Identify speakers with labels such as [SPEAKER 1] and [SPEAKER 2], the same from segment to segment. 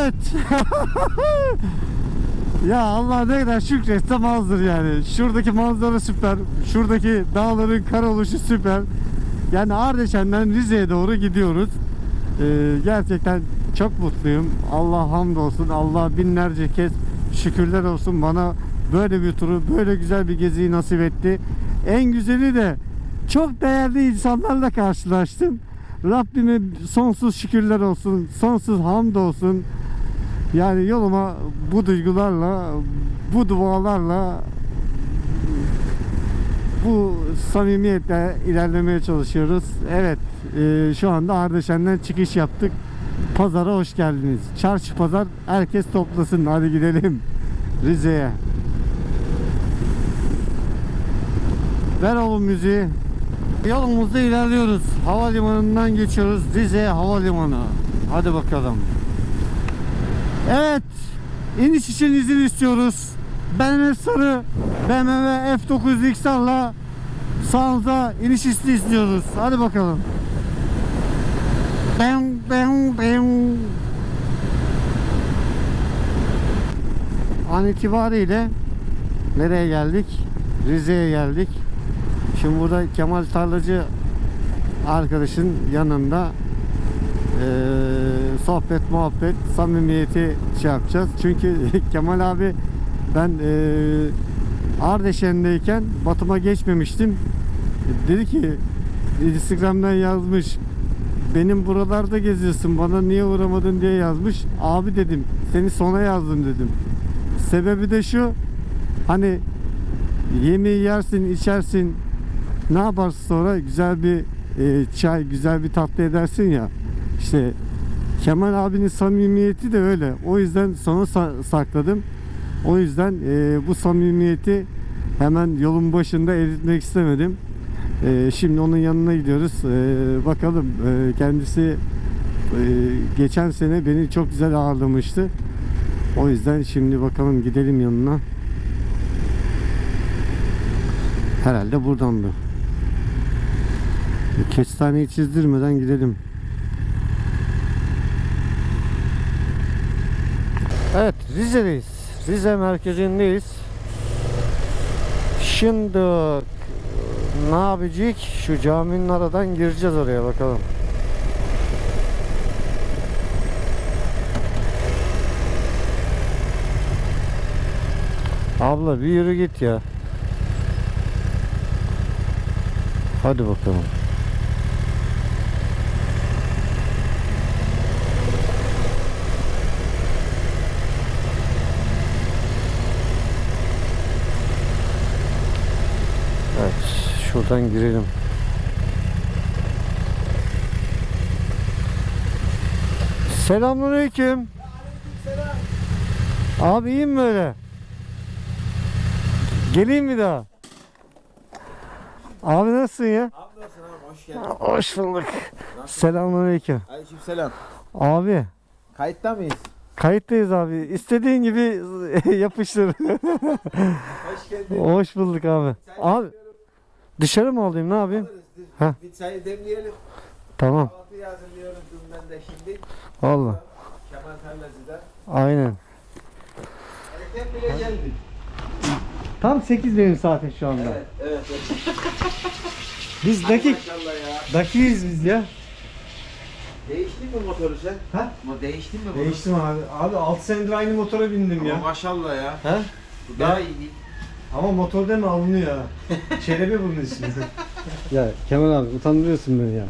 [SPEAKER 1] Evet. ya Allah ne kadar şükretsem azdır yani. Şuradaki manzara süper. Şuradaki dağların kar oluşu süper. Yani Ardeşen'den Rize'ye doğru gidiyoruz. Ee, gerçekten çok mutluyum. Allah hamdolsun. Allah binlerce kez şükürler olsun bana böyle bir turu, böyle güzel bir geziyi nasip etti. En güzeli de çok değerli insanlarla karşılaştım. Rabbime sonsuz şükürler olsun, sonsuz hamd olsun. Yani yoluma bu duygularla, bu dualarla, bu samimiyetle ilerlemeye çalışıyoruz. Evet, e, şu anda Ardeşen'den çıkış yaptık. Pazara hoş geldiniz. Çarşı pazar herkes toplasın. Hadi gidelim Rize'ye. Ver oğlum müziği. Yolumuzda ilerliyoruz. Havalimanından geçiyoruz. Rize Havalimanı. Hadi bakalım. Evet. iniş için izin istiyoruz. Ben Sarı BMW F9 XR'la sağınıza iniş izni istiyoruz. Hadi bakalım. Bam bam bam. An itibariyle nereye geldik? Rize'ye geldik. Şimdi burada Kemal Tarlacı arkadaşın yanında sohbet, muhabbet, samimiyeti şey yapacağız. Çünkü Kemal abi ben eee Ardeşen'deyken Batum'a geçmemiştim. Dedi ki Instagram'dan yazmış benim buralarda geziyorsun bana niye uğramadın diye yazmış. Abi dedim seni sona yazdım dedim. Sebebi de şu hani yemeği yersin içersin ne yaparsın sonra güzel bir e, çay güzel bir tatlı edersin ya işte Kemal abinin samimiyeti de öyle. O yüzden sona sa- sakladım. O yüzden e, bu samimiyeti hemen yolun başında eritmek istemedim. E, şimdi onun yanına gidiyoruz. E, bakalım e, kendisi e, geçen sene beni çok güzel ağırlamıştı. O yüzden şimdi bakalım gidelim yanına. Herhalde buradandı Kestaneyi çizdirmeden gidelim. Evet Rize'deyiz. Rize merkezindeyiz. Şimdi ne yapacağız? Şu caminin aradan gireceğiz oraya bakalım. Abla bir yürü git ya. Hadi bakalım. Evet, şuradan girelim. Selamünaleyküm. Abi iyiyim böyle. Geleyim mi daha? Abi nasılsın ya?
[SPEAKER 2] Abi hoş geldin.
[SPEAKER 1] Hoş bulduk. Selamünaleyküm.
[SPEAKER 2] Aleykümselam.
[SPEAKER 1] Abi
[SPEAKER 2] Kayıtta mıyız?
[SPEAKER 1] kayıttayız abi. İstediğin gibi yapıştır.
[SPEAKER 2] Hoş geldin.
[SPEAKER 1] Hoş bulduk abi. Abi dışarı mı alayım ne yapayım? Ha.
[SPEAKER 2] Bir çay demleyelim.
[SPEAKER 1] Tamam.
[SPEAKER 2] Kahvaltı hazırlıyorum dünden de şimdi.
[SPEAKER 1] Allah.
[SPEAKER 2] Kemal Tarlacı'da.
[SPEAKER 1] Aynen.
[SPEAKER 2] Erken bile geldik.
[SPEAKER 1] Tam 8 benim saatim şu anda.
[SPEAKER 2] Evet, evet. evet.
[SPEAKER 1] Biz dakik
[SPEAKER 2] Maşallah ya.
[SPEAKER 1] dakiyiz biz ya.
[SPEAKER 2] Değiştin mi motoru sen?
[SPEAKER 1] Ha?
[SPEAKER 2] Mo değiştin mi bunu?
[SPEAKER 1] Değiştim abi. Abi 6 senedir aynı motora bindim
[SPEAKER 2] Ama
[SPEAKER 1] ya.
[SPEAKER 2] maşallah ya.
[SPEAKER 1] Ha?
[SPEAKER 2] Bu daha iyi.
[SPEAKER 1] Ama motor deme alınıyor ha. Çelebi bunun için. ya Kemal abi utandırıyorsun beni ya.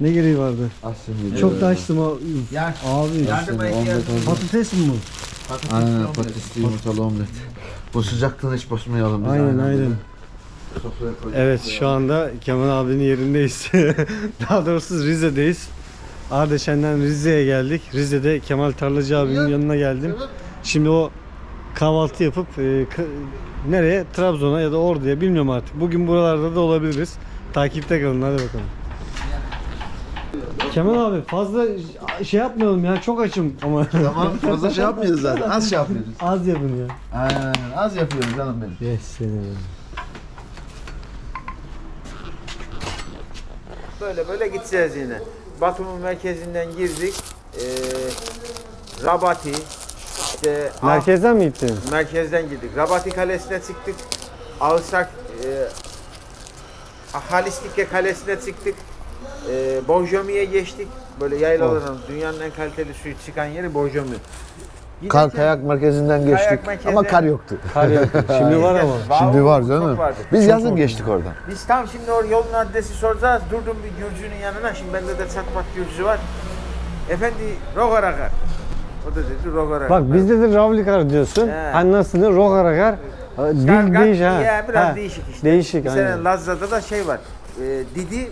[SPEAKER 1] Ne gereği vardı?
[SPEAKER 3] Aslında
[SPEAKER 1] Çok da açtım o.
[SPEAKER 2] Ya
[SPEAKER 1] Abi
[SPEAKER 2] yardıma ihtiyacım var.
[SPEAKER 1] patates mi bu?
[SPEAKER 2] Patates
[SPEAKER 3] Aynen
[SPEAKER 2] omlet.
[SPEAKER 3] patatesli yumurtalı omlet. Bu sıcaktan hiç bozmayalım biz.
[SPEAKER 1] Aynen aynen.
[SPEAKER 3] Sofraya.
[SPEAKER 1] Evet şu anda Kemal abinin yerindeyiz. Daha doğrusu Rize'deyiz. Ardeşen'den Rize'ye geldik. Rize'de Kemal Tarlacı abinin yanına geldim. Şimdi o kahvaltı yapıp e, nereye? Trabzon'a ya da Ordu'ya bilmiyorum artık. Bugün buralarda da olabiliriz. Takipte kalın hadi bakalım. Kemal abi fazla şey yapmayalım ya çok açım ama
[SPEAKER 3] Tamam fazla şey yapmıyoruz zaten. Az şey yapıyoruz.
[SPEAKER 1] az yapın ya.
[SPEAKER 3] Aynen az yapıyoruz canım benim.
[SPEAKER 1] Yes seni.
[SPEAKER 2] Böyle böyle gideceğiz yine. Batum'un merkezinden girdik. Ee,
[SPEAKER 4] Rabati, işte Ah-
[SPEAKER 1] Merkezden mi gittin?
[SPEAKER 4] merkezden girdik. Rabati Kalesi'ne çıktık. Alsak e, Halistike Kalesi'ne çıktık. E, Borjomi'ye geçtik. Böyle yaylaların dünyanın en kaliteli suyu çıkan yeri Borjomi.
[SPEAKER 3] Kar
[SPEAKER 4] Giderken-
[SPEAKER 3] kayak merkezinden
[SPEAKER 4] Kayak
[SPEAKER 3] geçtik
[SPEAKER 4] merkezinden-
[SPEAKER 3] ama kar yoktu.
[SPEAKER 1] Kar yok. Şimdi var ama.
[SPEAKER 3] Şimdi var
[SPEAKER 4] çok
[SPEAKER 3] canım.
[SPEAKER 4] vardı.
[SPEAKER 3] Biz yazın geçtik oradan.
[SPEAKER 4] Biz tam şimdi o yolun adresi soracağız. Durdum bir Gürcü'nün yanına. Şimdi bende de çatmak Gürcü var. Efendi Rogarakar. O da dedi Rogarakar.
[SPEAKER 1] Bak bizde de Ravlikar diyorsun.
[SPEAKER 4] He.
[SPEAKER 1] Hani nasıl Rogarakar? Dil
[SPEAKER 4] Şargat,
[SPEAKER 1] değiş ha.
[SPEAKER 4] ya, biraz
[SPEAKER 1] Ha,
[SPEAKER 4] değişik işte.
[SPEAKER 1] Değişik
[SPEAKER 4] Mesela
[SPEAKER 1] aynen.
[SPEAKER 4] Laz'da da şey var. E, Didi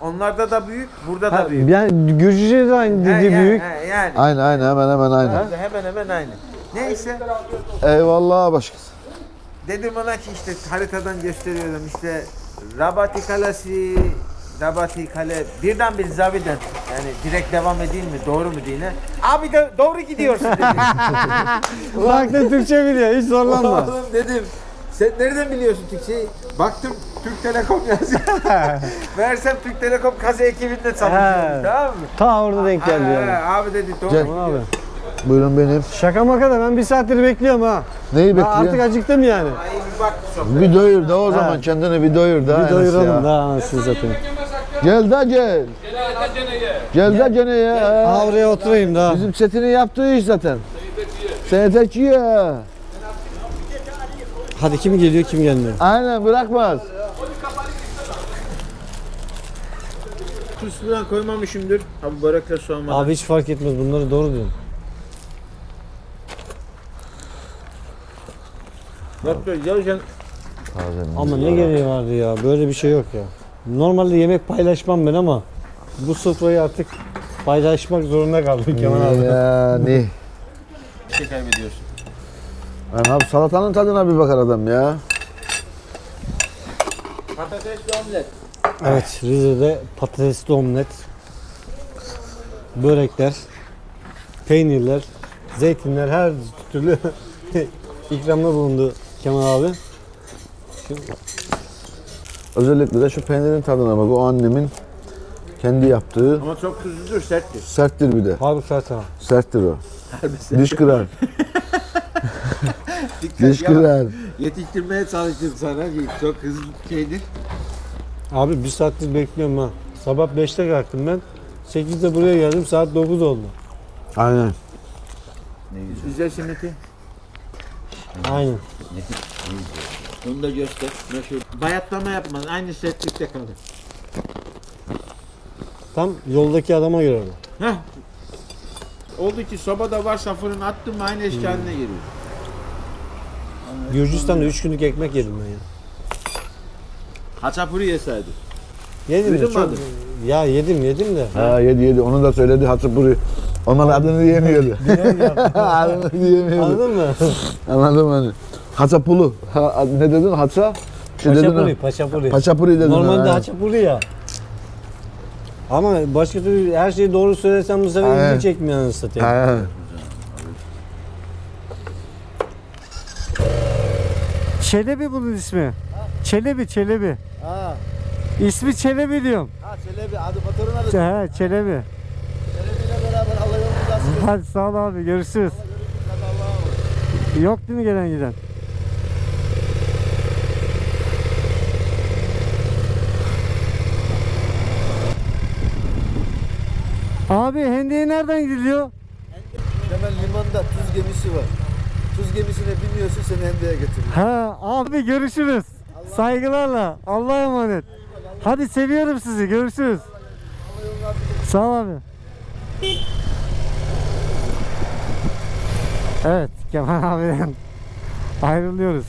[SPEAKER 4] onlarda da büyük, burada
[SPEAKER 1] Ha,
[SPEAKER 4] da büyük.
[SPEAKER 1] yani Gürcüce de aynı
[SPEAKER 4] He,
[SPEAKER 1] dediği
[SPEAKER 4] yani,
[SPEAKER 1] büyük.
[SPEAKER 4] he, yani.
[SPEAKER 3] Aynı aynı hemen hemen aynı.
[SPEAKER 4] Hemen hemen aynı. Neyse
[SPEAKER 3] Eyvallah başkası.
[SPEAKER 4] dedim ona ki işte haritadan gösteriyordum işte Rabati Kalesi Rabati Kale birden bir zaviden yani direkt devam edeyim mi doğru mu diye. Abi de doğru gidiyorsun dedi.
[SPEAKER 1] Bak da Türkçe biliyor hiç zorlanma.
[SPEAKER 4] Oğlum dedim sen nereden biliyorsun Türkçeyi? Baktım Türk Telekom yazıyor. Meğersem Türk Telekom kaze ekibinde çalışıyorum
[SPEAKER 1] He.
[SPEAKER 4] tamam mı?
[SPEAKER 1] Ta orada denk geldi
[SPEAKER 4] Ha,
[SPEAKER 1] yani.
[SPEAKER 4] Abi dedi doğru.
[SPEAKER 1] Aman abi.
[SPEAKER 3] Buyurun benim.
[SPEAKER 1] Şaka maka da ben bir saattir bekliyorum ha.
[SPEAKER 3] Neyi bekliyorsun?
[SPEAKER 1] artık acıktım yani.
[SPEAKER 4] Ay bir bak sohbet.
[SPEAKER 3] Bir doyur da o zaman
[SPEAKER 1] Ha.
[SPEAKER 3] kendini bir doyur da.
[SPEAKER 1] Bir
[SPEAKER 3] Enes
[SPEAKER 1] doyuralım
[SPEAKER 3] ya.
[SPEAKER 1] daha anasını satayım.
[SPEAKER 3] Gel da gel. Gel da gene ya.
[SPEAKER 1] Ha oraya oturayım daha.
[SPEAKER 3] Bizim setini yaptığı iş zaten. Senetek ya.
[SPEAKER 1] Hadi kim geliyor kim gelmiyor.
[SPEAKER 3] Aynen bırakmaz.
[SPEAKER 4] Tuz falan koymamışımdır. Abi börekle soğan var.
[SPEAKER 1] Abi hiç fark etmez bunları doğru diyorsun.
[SPEAKER 4] Bak ya sen
[SPEAKER 1] Ama ne gereği vardı ya böyle bir şey yok ya. Normalde yemek paylaşmam ben ama bu sofrayı artık paylaşmak zorunda kaldım Kemal abi.
[SPEAKER 3] Yani.
[SPEAKER 4] bir şey kaybediyorsun.
[SPEAKER 3] Yani abi salatanın tadına bir bakar adam ya.
[SPEAKER 4] Patatesli omlet.
[SPEAKER 1] Evet Rize'de patatesli omlet, börekler, peynirler, zeytinler her türlü ikramda bulundu Kemal abi.
[SPEAKER 3] Özellikle de şu peynirin tadına bak. O annemin kendi yaptığı.
[SPEAKER 4] Ama çok tuzludur, serttir.
[SPEAKER 3] Serttir bir de.
[SPEAKER 1] Harbi zaten.
[SPEAKER 3] Serttir o. Diş kırar. Diş kırar.
[SPEAKER 4] Yetiştirmeye çalıştım sana çok hızlı şeydir.
[SPEAKER 1] Abi bir saattir bekliyorum ha. Sabah 5'te kalktım ben. 8'de buraya geldim saat 9 oldu.
[SPEAKER 3] Aynen.
[SPEAKER 4] Güzel simiti.
[SPEAKER 1] Aynen.
[SPEAKER 4] Onu da göster. Meşhur. Bayatlama yapmaz. Aynı sertlikte kalır.
[SPEAKER 1] Tam yoldaki adama göre bu.
[SPEAKER 4] Heh. Oldu ki sobada varsa fırın attım mı aynı eski haline geliyor.
[SPEAKER 1] Gürcistan'da 3 günlük ekmek yedim ben ya.
[SPEAKER 4] Haçapuri yeseydi.
[SPEAKER 1] Yedim de
[SPEAKER 4] Duydun mu
[SPEAKER 1] çok...
[SPEAKER 4] adını?
[SPEAKER 1] Ya yedim yedim de.
[SPEAKER 3] Ha yedi yedi. Onu da söyledi Hatıpuri. Onun adını diyemiyordu. adını diyemiyordu.
[SPEAKER 1] Anladın mı?
[SPEAKER 3] Anladım hani. Haçapulu. Ha, ne dedin? Haça? Şey dedin
[SPEAKER 1] paçapuri. Paçapuri
[SPEAKER 3] dedin.
[SPEAKER 1] Normalde
[SPEAKER 3] ha.
[SPEAKER 1] haçapuri ya. Ama başka türlü her şeyi doğru söylesem bu sefer ilgi çekmiyor anasını satayım.
[SPEAKER 3] Ha.
[SPEAKER 1] Çelebi bunun ismi. Çelebi, Çelebi.
[SPEAKER 3] Ha.
[SPEAKER 1] İsmi Çelebi diyorum.
[SPEAKER 3] Ha Çelebi adı motorun adı.
[SPEAKER 1] He, Çelebi.
[SPEAKER 3] Çelebi'yle beraber Allah yolunu.
[SPEAKER 1] Hadi sağ ol abi, görüşürüz. Yok değil mi gelen giden? Abi hendeye nereden gidiliyor?
[SPEAKER 3] Hemen limanda tuz gemisi var. Tuz gemisine biniyorsun seni endeye getiriyor.
[SPEAKER 1] Ha abi görüşürüz. Saygılarla. Allah'a emanet. Hadi seviyorum sizi. Görüşürüz. Sağ ol abi. Evet Kemal abiden ayrılıyoruz.